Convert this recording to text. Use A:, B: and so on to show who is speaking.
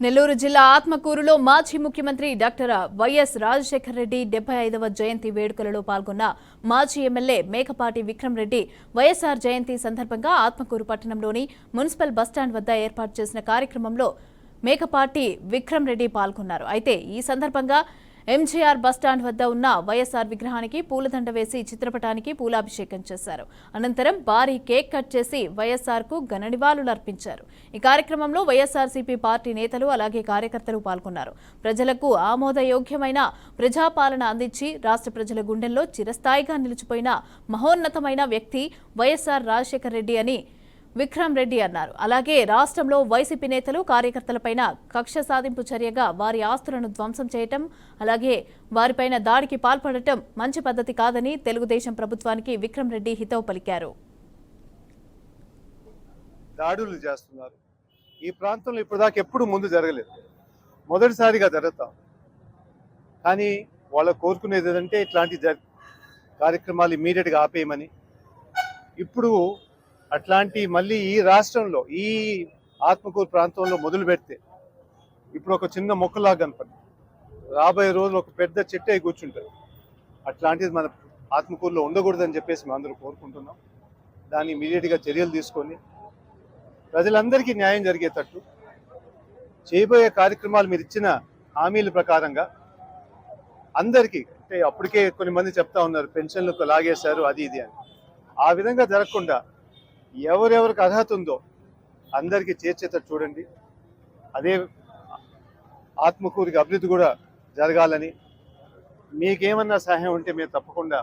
A: నెల్లూరు జిల్లా ఆత్మకూరులో మాజీ ముఖ్యమంత్రి డాక్టర్ వైఎస్ రాజశేఖర రెడ్డి డెబ్బై ఐదవ జయంతి వేడుకలలో పాల్గొన్న మాజీ ఎమ్మెల్యే మేకపాటి విక్రమ్ రెడ్డి వైఎస్ఆర్ జయంతి సందర్భంగా ఆత్మకూరు పట్టణంలోని మున్సిపల్ బస్టాండ్ వద్ద ఏర్పాటు చేసిన కార్యక్రమంలో మేకపాటి విక్రమ్ రెడ్డి పాల్గొన్నారు. అయితే ఈ సందర్భంగా ఎంజీఆర్ బస్టాండ్ వద్ద ఉన్న వైఎస్ఆర్ విగ్రహానికి పూలదండ వేసి చిత్రపటానికి పూలాభిషేకం చేశారు. అనంతరం భారీ కేక్ కట్ చేసి వైఎస్ఆర్కు ఘన నివాళులు అర్పించారు. ఈ కార్యక్రమంలో వైఎస్ఆర్సీపీ పార్టీ నేతలు అలాగే కార్యకర్తలు పాల్గొన్నారు. ప్రజలకు ఆమోదయోగ్యమైన ప్రజాపాలన అందించి రాష్ట్ర ప్రజల గుండెల్లో చిరస్థాయిగా నిలిచిపోయిన మహోన్నతమైన వ్యక్తి వైఎస్ఆర్ రాజశేఖర రెడ్డి అని విక్రమ్ రెడ్డి అన్నారు. అలాగే రాష్ట్రంలో వైసీపీ నేతలు కార్యకర్తలపైన కక్ష సాధింపు చర్యగా వారి ఆస్తులను ధ్వంసం చేయటం అలాగే వారిపైన దాడికి పాల్పడటం మంచి పద్ధతి కాదని తెలుగుదేశం ప్రభుత్వానికి విక్రమ్ రెడ్డి హితవు పలికారు.
B: దాడులు చేస్తున్నారు. ఈ ప్రాంతంలో ఇప్పటిదాకా ఎప్పుడు ముందు జరగలేదు. మొదటిసారిగా జరుగుతాం. కానీ వాళ్ళు కోరుకునేది ఏంటంటే ఇట్లాంటి జ- కార్యక్రమాలు ఇమీడియట్గా ఆపేయమని. ఇప్పుడు అట్లాంటి మళ్ళీ ఈ రాష్ట్రంలో ఈ ఆత్మకూరు ప్రాంతంలో మొదలు పెడితే ఇప్పుడు ఒక చిన్న మొక్కలాగా కనపడి రాబోయే రోజులు ఒక పెద్ద చెట్టు అయి కూర్చుంటుంది. అట్లాంటిది మన ఆత్మకూరులో ఉండకూడదని చెప్పేసి మేము అందరూ కోరుకుంటున్నాం. దాన్ని ఇమీడియట్గా చర్యలు తీసుకొని ప్రజలందరికీ న్యాయం జరిగేటట్టు చేయబోయే కార్యక్రమాలు మీరు ఇచ్చిన హామీల ప్రకారంగా అందరికీ అంటే అప్పటికే కొన్ని మంది చెప్తా ఉన్నారు పెన్షన్లకు లాగేశారు అది ఇది అని. ఆ విధంగా జరగకుండా ఎవరెవరికి అర్హత ఉందో అందరికీ చేర్చేటట్టు చూడండి. అదే ఆత్మకూరికి అభివృద్ధి కూడా జరగాలని మీకేమన్నా సహాయం ఉంటే మేము తప్పకుండా